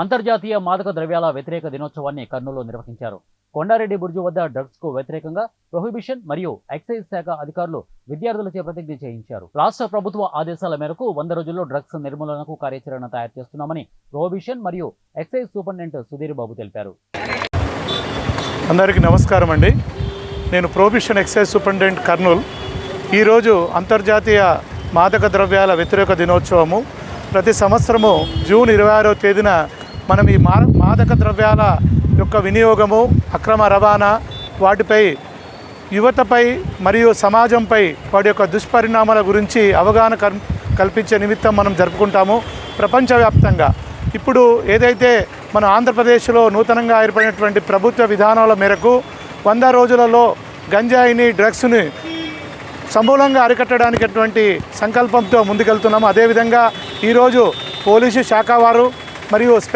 అంతర్జాతీయ మాదక ద్రవ్యాల వ్యతిరేక దినోత్సవాన్ని కర్నూలులో నిర్వహించారు. కొండారెడ్డి బుర్జు వద్ద డ్రగ్స్కు వ్యతిరేకంగా ప్రొహిబిషన్ మరియు ఎక్సైజ్ శాఖ అధికారులు విద్యార్థులచే ప్రతిజ్ఞ చేయించారు. రాష్ట్ర ప్రభుత్వ ఆదేశాల మేరకు వంద రోజుల్లో డ్రగ్స్ నిర్మూలనకు కార్యాచరణ తయారు చేస్తున్నామని ప్రొహిబిషన్ మరియు ఎక్సైజ్ సూపరింటెండెంట్ సుధీర్ బాబు తెలిపారు. అందరికీ నమస్కారం అండి. నేను ప్రొహిబిషన్ ఎక్సైజ్ సూపరింటెండెంట్ కర్నూల్. ఈరోజు అంతర్జాతీయ మాదక ద్రవ్యాల వ్యతిరేక దినోత్సవము. ప్రతి సంవత్సరము జూన్ ఇరవై ఆరో తేదీన మనం ఈ మా మాదక ద్రవ్యాల యొక్క వినియోగము అక్రమ రవాణా వాటిపై యువతపై మరియు సమాజంపై వాటి యొక్క దుష్పరిణామాల గురించి అవగాహన కల్- కల్పించే నిమిత్తం మనం జరుపుకుంటాము ప్రపంచవ్యాప్తంగా. ఇప్పుడు ఏదైతే మన ఆంధ్రప్రదేశ్లో నూతనంగా ఏర్పడినటువంటి ప్రభుత్వ విధానాల మేరకు వంద రోజులలో గంజాయిని డ్రగ్స్ని సమూలంగా అరికట్టడానికి అటువంటి సంకల్పంతో ముందుకెళ్తున్నాము. అదేవిధంగా ఈరోజు పోలీసు శాఖ వారు మరియు